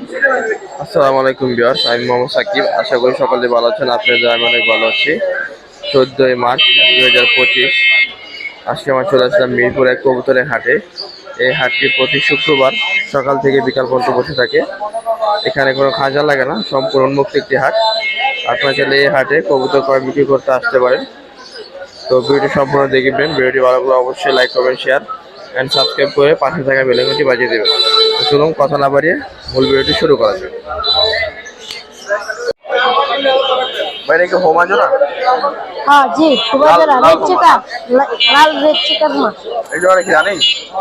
আসসালামু আলাইকুম বিয়ার্স আমি মোহাম্মদ সাকিব। আশা করি সকলে ভালো আছেন আপনাদের আমি অনেক ভালো আছি। চোদ্দোই মার্চ দু হাজার পঁচিশ, আজকে আমার চলে আসলাম মিরপুর এক কবুতরের হাটে। এই হাটটি প্রতি শুক্রবার সকাল থেকে বিকাল পর্যন্ত বসে থাকে। এখানে কোনো খাজা লাগে না, সম্পূর্ণ উন্মুক্ত একটি হাট। আপনারা চাইলে এই হাটে কবুতর ক্রয় বিক্রি করতে আসতে পারেন। তো ভিডিওটি সম্পূর্ণ দেখবেন ভিডিওটি ভালো লাগলে অবশ্যই লাইক করবেন শেয়ার অ্যান্ড সাবস্ক্রাইব করে পাশে থাকা বেলাঘন্টি বাজিয়ে দেবেন। চলুন কথা না বাড়িয়ে মূল ভিডিওটি শুরু করা যাক। ভাই কি হোমা জোড়া হ্যাঁ জি হোমা জোড়া রেড চিকার লাল রেড চিকার মা এই জোড়া কি রানিং?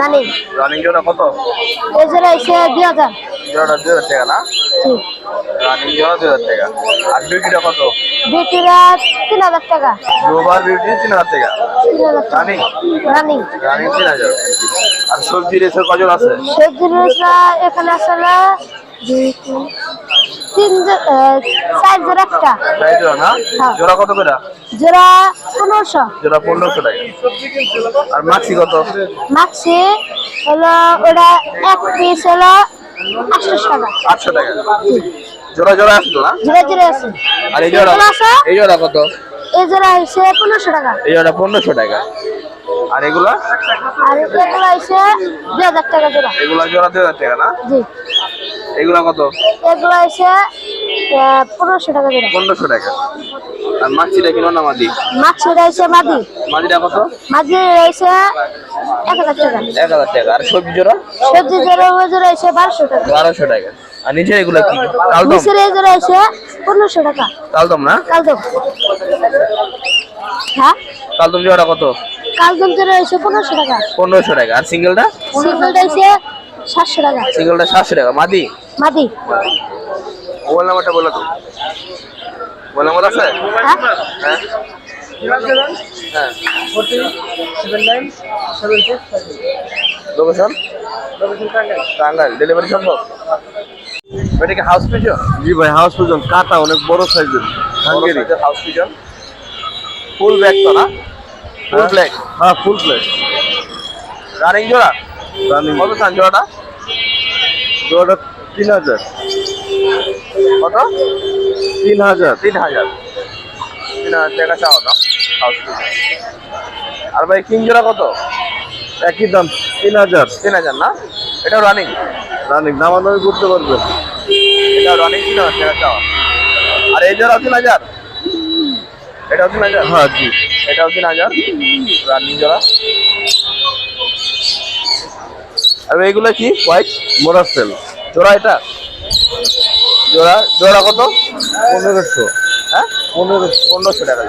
রানিং। রানিং জোড়া কত? এই জোড়া এসে 2000 জোড়া 2000 টাকা না? রানিং জোড়া 2000 টাকা। আর বিউটিটা কত? বিউটিটা 3000 টাকা। গ্লোবাল বিউটি 3000 টাকা। রানিং? রানিং। রানিং 3000 আর সবজি রেসের কজন আছে? সবজি রেসরা এখানে আসলে তিন চার জোড়া একটা। জোড়া না? হ্যাঁ। জোড়া কত করে? জোড়া পনেরোশো। জোড়া পনেরোশো টাকা। আর মাছি কত? মাক্সি হলো ওটা এক পিস হলো আটশো টাকা। আটশো টাকা। জোড়া জোড়া আছে না? জোড়া জোড়া আছে। আর এই জোড়া এই জোড়া কত? এই জোড়া হয়েছে পনেরোশো টাকা। এই জোড়া পনেরোশো টাকা। আর এগুলা? আর এগুলো হয়েছে দুই হাজার টাকা জোড়া। এগুলা জোড়া দুই হাজার টাকা না? জি। এগুলা কত? এগুলো হয়েছে পনেরোশো টাকা জোড়া পনেরোশো টাকা। আর মাছিটা কিনো না মাদি? মাছ রয়েছে মাদি। মাদিটা কত? মাদি রয়েছে এক হাজার টাকা। এক হাজার টাকা। আর সবজি জোড়া? সবজি জোড়া ওজন রয়েছে বারোশো টাকা। বারোশো টাকা। আর নিচে এগুলা কি? কালদম? নিচের জোড়া রয়েছে পনেরোশো টাকা। কালদম না? কালদম। হ্যাঁ? কালদম জোড়া কত? কালদম জোড়া রয়েছে পনেরোশো টাকা। পনেরোশো টাকা। আর সিঙ্গেলটা? সিঙ্গেল রয়েছে সাতশো টাকা। সিঙ্গেলটা সাতশো টাকা। মাদি? মাদি। মোবাইল নাম্বারটা বলো তো। মোবাইল নাম্বার আছে? হ্যাঁ। হ্যাঁ। হ্যাঁ। লোকেশন টাঙ্গাইল। ডেলিভারি সম্ভব? এটা কি হাউস পিজন জি ভাই হাউস পিজন কাটা অনেক বড় সাইজের হাঙ্গেরি। হাউস পিজন ফুল ব্যাগ তো না? ফুল ব্ল্যাক হ্যাঁ ফুল প্লেট রানিং জোড়া? কত চান জোড়াটা? জোড়াটা তিন হাজার। কত? তিন হাজার। তিন হাজার। তিন হাজার টাকা চাও না? আর ভাই কিং জোড়া কত? একই দাম তিন হাজার। তিন হাজার না? এটাও রানিং রানিং দামাদামি করতে পারবেন এটাও রানিং তিন হাজার টাকা চাও। আর এই জোড়া তিন হাজার? এটাও তিন হাজার? হ্যাঁ জি। এটাও তিন হাজার? রানিং জোড়া? আর এইগুলো কি? হোয়াইট মোরাসেল জোড়া এটা? জোড়া? জোড়া কত? পনেরোশো। হ্যাঁ? পনেরোশো। পনেরোশো টাকা।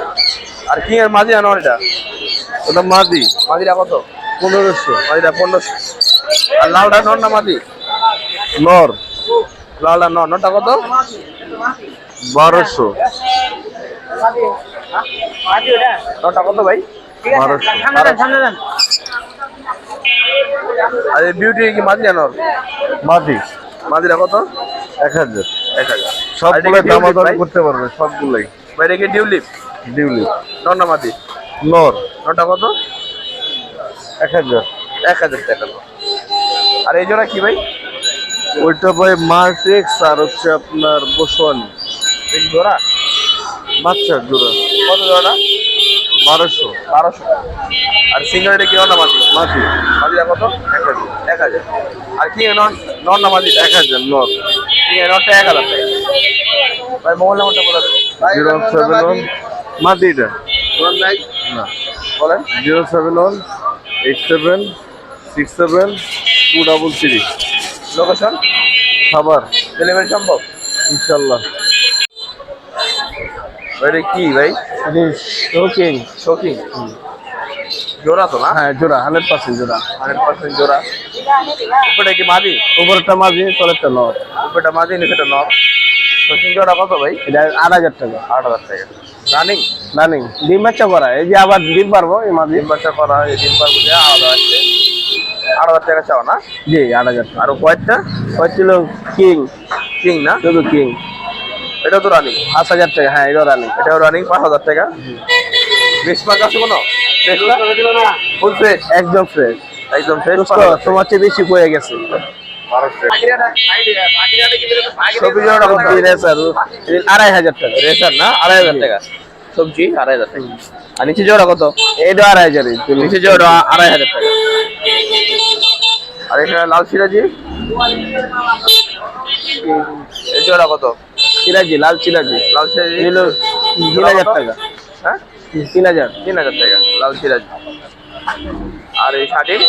আর কি এর মাঝি আনো এটা? ওটা মাদি মাঝিটা কত? পনেরোশো। মাঝিটা পনেরোশো। আর লালটা নর না মাঝি? নর। লালটা নর। নটা কত? বারোশো। নটা কত ভাই? বারোশো। আর এই বিউটি কি মাঝি আনোর? মাদি। মাঝিটা কত? এক হাজার। এক হাজার। দামাদামি করতে পারবে সবগুলাই। বাইরে কি ডিউলিপ ডিউলি নর না মাঝি নর। নটা কত? এক হাজার। এক হাজার টাকা। আর এই জোড়া কি ভাই? ওইটা ভাই মার্টেক্স আর হচ্ছে আপনার বসওয়ানি জোড়া? বাচ্চার জোড়া। কত জোড়াটা? বারোশো। বারোশো। আর সিঙ্গারটা কি না মাঝি। মাদি মাঝিটা কত? এক হাজার। এক হাজার। আর কি নন নন না মাঝিটা এক হাজার নর। ঠিক আছে নটটা এক হাজার। ভাই মোবাইল নাম্বারটা বলে জিরো সেভেন ওয়ান। মাদিটা বলেন ভাই। না। বলেন। Zero seven one eight seven six seven two double three. Location? খাবার ডেলিভারি সম্ভব? ইনশাল্লাহ। এটা কি ভাই? ওকে শৌখিন জোড়া তো না? হ্যাঁ জোড়া হান্ড্রেড পার্সেন্ট জোড়া। হান্ড্রেড পার্সেন্ট জোড়া। উপরে কি মাদি উপরেরটা মাঝি তলেরটা নর। উপরেটা মাদি নিচেটা নর। শৌখিন জোড়া কত ভাই? এটা আট হাজার টাকা। আট হাজার টাকা। রানিং? রানিং। ডিম বাচ্চা করা এই যে আবার ডিম পারব এই মাঝি। ডিম বাচ্চা করা এই তিন বার বুঝে আলাদা আছে আট হাজার টাকা চাও না? জি আট হাজার টাকা। আর হোয়াইটটা হচ্ছিল কিং কিং না? শুধু কিং এটাও তো রানিং পাঁচ হাজার টাকা হ্যাঁ এটাও রানিং এটাও রানিং পাঁচ হাজার টাকা। বেশ মার্ক আছে কোনো? ফুল ফ্রেশ একদম ফ্রেশ একদম ফ্রেশ তোমার চেয়ে বেশি পড়ে গেছে। আড়াই হাজার টাকা। রেসার না? আড়াই হাজার টাকা। সবজি আড়াই হাজার টাকা। আর নিচে জোড়া কত? এটা আড়াই হাজার নিচে জোড়া আড়াই হাজার টাকা। আর এখানে লাল সিরাজি? এই জোড়া কত? চিরাজি লাল চিরাজি লাল সিরাজি। নিল তিন হাজার টাকা। হ্যাঁ? তিন হাজার। তিন হাজার টাকা লাল সিরাজি। আর এই শার্টিং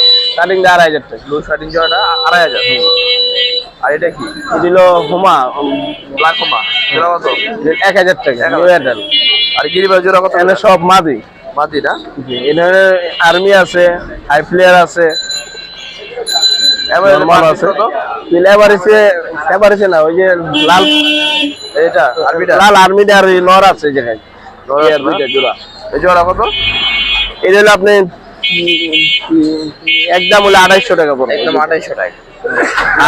দিয়ে আড়াই হাজার টাকা। ব্লু শার্টিং জোড়াটা আড়াই হাজার। আর এটা কি? দিল হুমা। ব্ল্যাক হোমা। জোড়া কত? এক হাজার টাকা এক হাজার। New Airtel. আর গিরিবাজ জোড়া কত? এখানে সব মাদি। মাটি না? আর্মি আছে হাই প্লেয়ার আছে। নরমাল আছে। তিন এভারেজে এভারেজে না ওই যে লাল এটা আরবিটা লাল আর্মি আর নর আছে যেখানে জোড়া। এই জোড়া কত? এটা হলো আপনি একদম হলো আড়াইশো টাকা পড়বে। একদম আঠাইশো টাকা।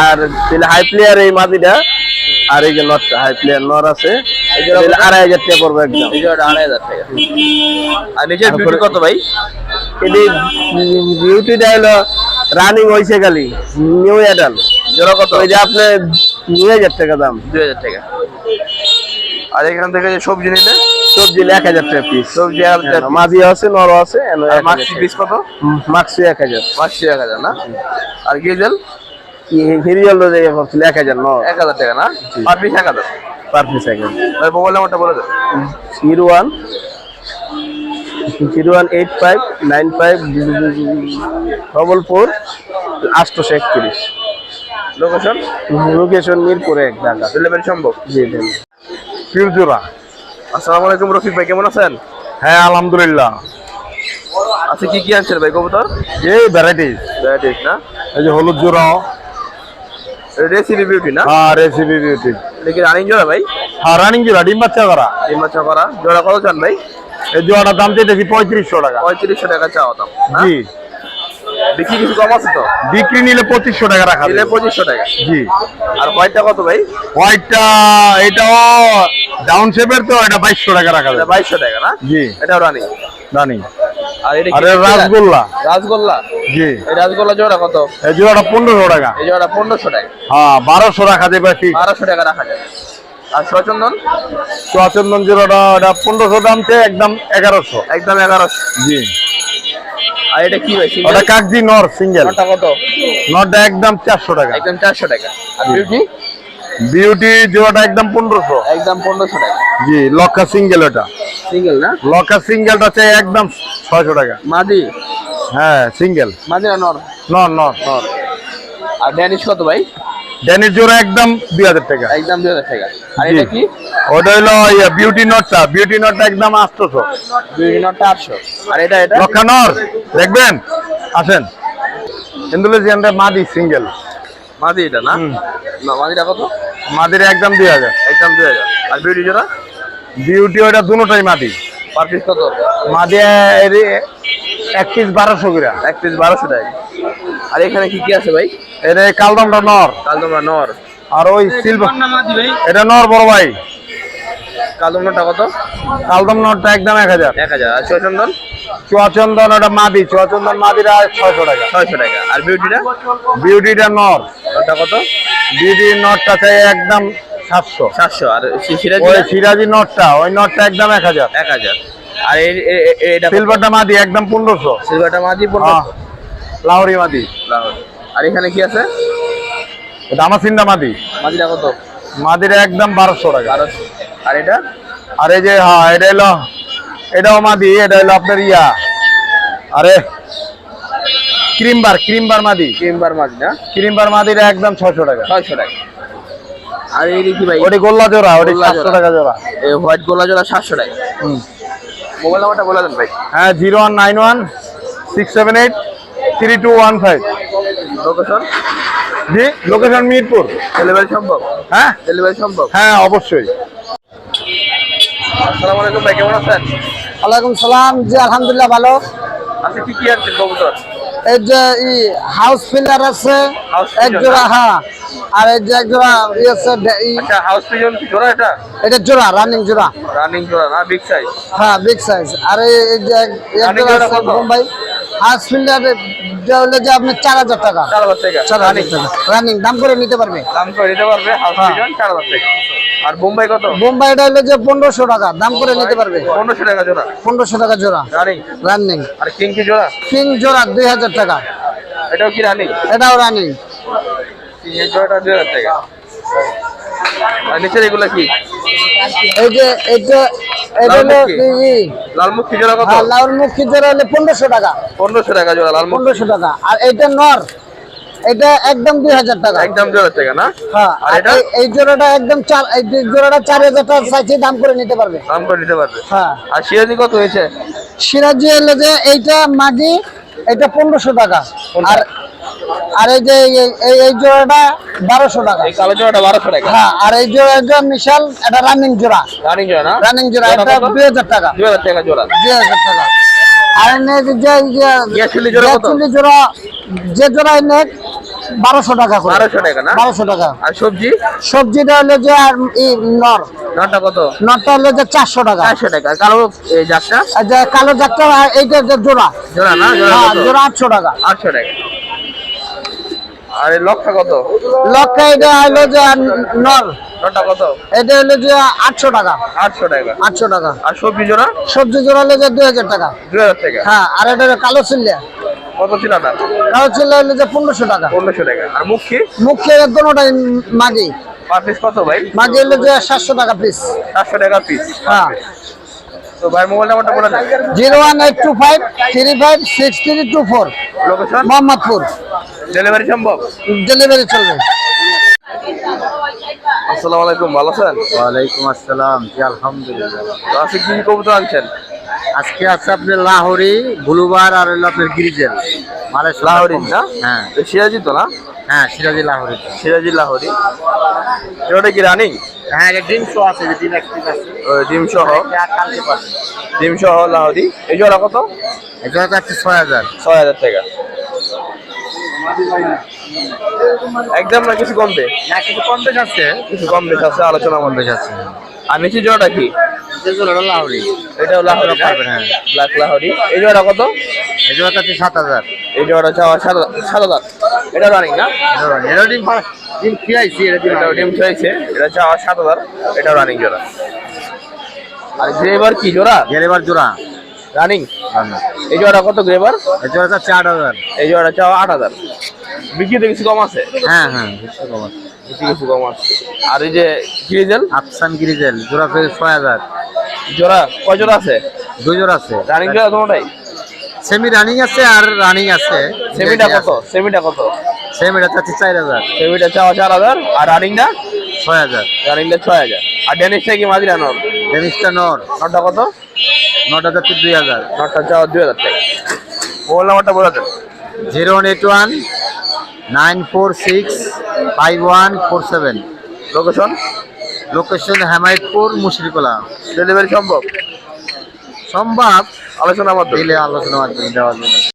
আর হাই প্লেয়ার এই মাদিটা আর এই যে নটটা হাই প্লেয়ার নর আছে। এই আড়াই হাজার টাকা পড়বে একদম। এই আড়াই হাজার টাকা। আর নিচের তারপরে- বিউটি কত ভাই? এটি বিউটিটা হলো রানিং হয়েছে খালি নিউ এডাল জোড়া কত? ওই যে আপনার দুই হাজার টাকা দাম। দুই হাজার টাকা। আর এখান থেকে যে সবজি নিলে? সবজি এক হাজার টাকা পিস সবজি হাজার মাঝি আছে নর আছে মাক্সি পিস কত? মাক্সি এক হাজার। মাক্সি এক হাজার না? আর গিজেল? হিরিয়াল জায়গা করছিল এক হাজার নর। এক হাজার টাকা না? পার পিস এক হাজার। পার পিস এক হাজার। মোবাইল নাম্বারটা বলে দেন। Zero one zero one eight five nine five double four আটশোশো একত্রিশ। লোকেশন? লোকেশন মিরপুরে এক ঢাকা। ডেলিভারি সম্ভব? জি দেন পিরজোড়া আসসালামু আলাইকুম রফিক ভাই কেমন আছেন? হ্যাঁ আলহামদুলিল্লাহ। আচ্ছা কি কি আনছেন ভাই কবুতর? এই ভ্যারাইটিস। ভ্যারাইটিস না? এই যে হলুদ জোড়াও রেসিপি বিউটি না? আর রেসিপি বিউটি। এটা কি রানিং জোড়া ভাই? আর রানিং জোড়া ডিম বাচ্চা করা। ডিম বাচ্চা করা। জোড়া কত চান ভাই? এই জোড়াটার দাম চাইতেছি পঁয়ত্রিশশো টাকা। পঁয়ত্রিশশো টাকা চাওয়া দাম জি। বিক্রি কিছু কম আছে তো? বিক্রি নিলে পঁচিশশো টাকা রাখা নিলে পঁচিশশো টাকা। জি। আর হোয়াইটটা কত ভাই? হোয়াইটটা এটাও ডাউন শেপের তো এটা বাইশশো টাকা রাখা যাবে বাইশশো টাকা না? জি। এটাও রানিং। রানিং। আর এটা আরে রাসগোল্লা। রাসগোল্লা? জি। এই রাসগোল্লা জোড়া কত? এই জোড়াটা পনেরোশো টাকা। এই পনেরোশো টাকা। হ্যাঁ বারোশো রাখা যাবে ঠিক বারোশো টাকা রাখা যায়। আর সচন্দন চুয়াচন্দন জোড়াটা এটা পনেরোশো দাম চেয়ে একদম এগারোশো। একদম এগারোশো। জি। আর এটা কি ভাই ওটা কাকজি নর সিঙ্গেল সিঙ্গেলটা কত? নরটা একদম চারশো টাকা। একদম চারশো টাকা। আর বিউটি বিউটি জোড়াটা একদম পনেরোশো। একদম পনেরোশো টাকা। জি লক্কা সিঙ্গেল ওটা। সিঙ্গেল না? লক্কা সিঙ্গেলটা চাই একদম ছয়শো টাকা। মাদি? হ্যাঁ সিঙ্গেল মাদি না নর? নর নর। নর। আর ড্যানিশ কত ভাই? ড্যানির জোড়া একদম দুই হাজার টাকা। একদম দুই হাজার টাকা। আর। এটা কি? ওটা হলো বিউটি নটটা বিউটি নটটা একদম আটশোশো। বিউটি নটটা আটশো। আর এটা এটা? লক্ষা দেখবেন? আসেন। ইন্দোলেশিয়ানটা মাদি সিঙ্গেল মাদি এটা না? না মাদিটা কত? মাদির একদম দুই হাজার। একদম দুই হাজার। আর বিউটি জোড়া? বিউটি ওটা দুটোটাই মাদি। পার পিস কত? মাদি এর এক পিস বারোশো করে। এক পিস বারোশো টাকা। আর এখানে কি কি আছে ভাই? এর এই কালদমটা নর। কাল তোমরা নর। আর ওই সিলভার এটা নর বড় ভাই। কাল তোমরাটা কত? কালদম নরটা একদম এক হাজার। এক হাজার। আর চন্দন? চুয়াচন্দন ওটা মাদি। চুয়াচন্দন মাদিরা ছয়শো টাকা। ছয়শো টাকা। আর বিউটিটা? বিউটিটা নর। ওটা কত? বিউটি নটটা চাই একদম সাতশো। সাতশো। আর সিরাজ ওই সিরাজি নটটা ওই নটটা একদম এক হাজার। এক হাজার। আর এই এটা সিলভারটা মাদি একদম পনেরোশো। সিলভারটা হ্যাঁ পনেরোশো। লাহরি মাদি। লাহোর। আর এখানে কি আছে? দামাসিন্দা মাদি। মাদিটা কত? মাদিরা একদম বারোশো টাকা। বারোশো। আর এটা? আর এই যে হ্যাঁ এটা হলো এটাও মাদি এটা হলো আপনার ইয়া। আরে ক্রিমবার ক্রিমবার মাদি। চেম্বার মাঝি না? ক্রিমবার মাদিরা একদম ছশো টাকা। ছয়শো টাকা। আর এই কি ভাই ওটি গোল্লা জোড়া ওটি গোল্লা সাতশো টাকা জোড়া। এই হোয়াইট গোলা জোড়া সাতশো টাকা। হুম। মোবাইল নাম্বারটা বলে দেন ভাই। হ্যাঁ zero one nine one six seven eight three two one five. Location জি লোকেশন মিরপুর। ডেলিভারি সম্ভব? হ্যাঁ? ডেলিভারি সম্ভব? হ্যাঁ অবশ্যই। আসসালামু আলাইকুম ভাই কেমন আছেন? ওয়ালাইকুম সালাম। জি আলহামদুলিল্লাহ ভালো। আচ্ছা কি কি আনছেন কবুতর? এই যে হাউস ফিল্ডার আছে এক জোড়া? হ্যাঁ। আর এই যে এক জোড়া ই আছে আচ্ছা হাউস কি জোড়া এটা? এটা জোড়া রানিং জোড়া। রানিং জোড়া না বিগ সাইজ হ্যাঁ বিগ সাইজ আর এই যে এক- জোড়া আছে বোম্বাই হাউস ফিল্ডার এটা হলো যে আপনার চার হাজার টাকা। চার হাজার টাকা। চার হাজার টাকা। রানিং দাম করে নিতে পারবে? দাম করে নিতে পারবে হ্যাঁ। চার হাজার টাকা। আর বোম্বাই কত? বোম্বাই এটা হলো যে পনেরোশো টাকা দাম করে নিতে পারবে। পনেরোশো টাকা জোড়া। পনেরোশো টাকা জোড়া। রানিং রানিং আর কিং কি জোড়া? কিং জোড়া দুই হাজার টাকা। এটাও কি রানিং এটাও রানিং কিং জোড়াটা দুই হাজার টাকা। আর নিচের এগুলো কি? এই যে এটা এটা হলো লালমুখী? ই- লালমুখ কি জোড়া কত? জোড়া হলো পনেরোশো টাকা। পনেরোশো টাকা জোড়া লালমুখ। পনেরোশো টাকা। আর এইটা নর। এটা একদম দুই হাজার টাকা। একদম দুই হাজার টাকা না? হ্যাঁ আর আর এটা? এই- এই জোড়াটা একদম চার এই জোড়াটা চার হাজার টাকা চাইছে দাম করে নিতে পারবে। দাম করে নিতে পারবে। হ্যাঁ। আর সিরাজি কত হয়েছে? সিরাজি হলো যে এইটা মাগি এটা পনেরোশো টাকা। আর আর এই যে এই- জোড়াটা বারোশো টাকা। এই কালো জোড়াটা বারোশো টাকা। হ্যাঁ আর এই জোড়া মিশাল এটা রানিং জোড়া। রানিং জোড়া না? রানিং জোড়া জোড়া এটা দুই হাজার টাকা। দুই হাজার টাকা জোড়া। দুই হাজার টাকা। আর যে যে গ্যাসুলি জোড়া গ্যাসুলি জোড়া যে জোড়া বারোশো টাকা করে। বারোশো টাকা না? বারোশো টাকা। আর সবজি? সবজিটা হলো যে আর নর। নটা কত? নরটা হলো যে চারশো টাকা। চারশো টাকা। কালো যে কালো জাতটা এইটা যে জোড়া। জোড়া না? জোড়া হ্যাঁ জোড়া আটশো টাকা। আটশো টাকা। আর এই লক্ষা কত? লক্ষা এটা হলো যে নর। নটা কত? এটা হলো যে আটশো টাকা। আটশো টাকা। আটশো টাকা। আর সবজি জোড়া? সবজি জোড়া হলো যে দুই হাজার টাকা। দুই হাজার টাকা। হ্যাঁ আর এটা কালো চিল্লিয়া কত ছিল না কালো চিল্লিয়া হলো যে পনেরোশো টাকা। পনেরোশো টাকা। আর মুখী? মুখে দোনোটাই মাগি। পার পিস কত ভাই? মাগি হলো যে সাতশো টাকা পিস চারশো টাকা পিস হ্যাঁ। তো ভাই মোবাইল নাম্বারটা বলে দেন। Zero one eight two five three five six three two four. Location Mohammadpur. Delivery সম্ভব? ডেলিভারি চলবে। আসসালামু আলাইকুম ভালো আছেন? ওয়ালাইকুম আসসালাম জি আলহামদুলিল্লাহ। তো আজকে কি কবুতর আনছেন? আজকে আছে আপনার লাহোরি ব্লুবার আর হলো আপনার গ্রিজেল মালয়েশিয়া লাহোরি না? হ্যাঁ। তো সিরাজি তো না? হ্যাঁ সিরাজি লাহোরি। সিরাজি লাহোরি। ওটা কি রানিং? হ্যাঁ এটা ডিম শো আছে যে ডিম অ্যাক্টিভ আছে। ডিম সহ? এটা কালকে পাবে ডিম সহ লাহোরি। এই জোড়া কত? এটা হচ্ছে ছয় হাজার। ছয় হাজার টাকা। একদম না কিছু কমবে না কিছু কম বেশ আছে। কিছু কম বেশ আছে আলোচনা কম বেশ আছে। আর নিচে জোড়াটা কি? লাহোরি। এটাও লাহোরি না? পারবেন, হ্যাঁ। ব্ল্যাক লাহোরি। এই জোড়া কত? এটা হচ্ছে সাত হাজার। এই জোড়াটা চাওয়া সাত সাত হাজার। এটা রানিং না? এটা ডিম ডিম খিয়াইছি এটা ডিম এটাও ডিম চাইছে এটা চাওয়া সাত হাজার এটাও রানিং জোড়া। আর গ্রেভার কি জোড়া? গেলেবার জোড়া। রানিং এই জোড়া কত গ্রেভার এটা হচ্ছে আট হাজার। এই জোড়া চাওয়া আট হাজার। বিক্রিতে কিছু কম আছে? হ্যাঁ হ্যাঁ কম আছে। বিক্রি কিছু কম আছে আর এই যে গ্রিজেল? আফসান গ্রিজেল জোড়া পেয়ে ছয় হাজার। জোড়া কয় জোড়া আছে? দুই জোড়া আছে। রানিং জোড়া তোমাটাই সেমি রানিং আছে আর রানিং আছে। সেমিটা কত? সেমিটা কত? সেমিটা চাচ্ছি চার হাজার। সেমিটা চাওয়া চার হাজার। আর রানিংটা ছয় হাজার। রানিংটা ছয় হাজার। আর ডেনিসটা কি মাঝিরা নর? ডেনিসটা নর। নটা কত? নটা যাচ্ছে দুই হাজার। নটা চাওয়া দুই হাজার টাকা। মোবাইল নাম্বারটা বলে দেন zero one eight one nine four six five one four seven location location Hemayetpur Mushrikola delivery সম্ভব? সম্ভব। আলোচনা মাধ্যমে। দিলে আলোচনা মাধ্যমে দেওয়া যাবে।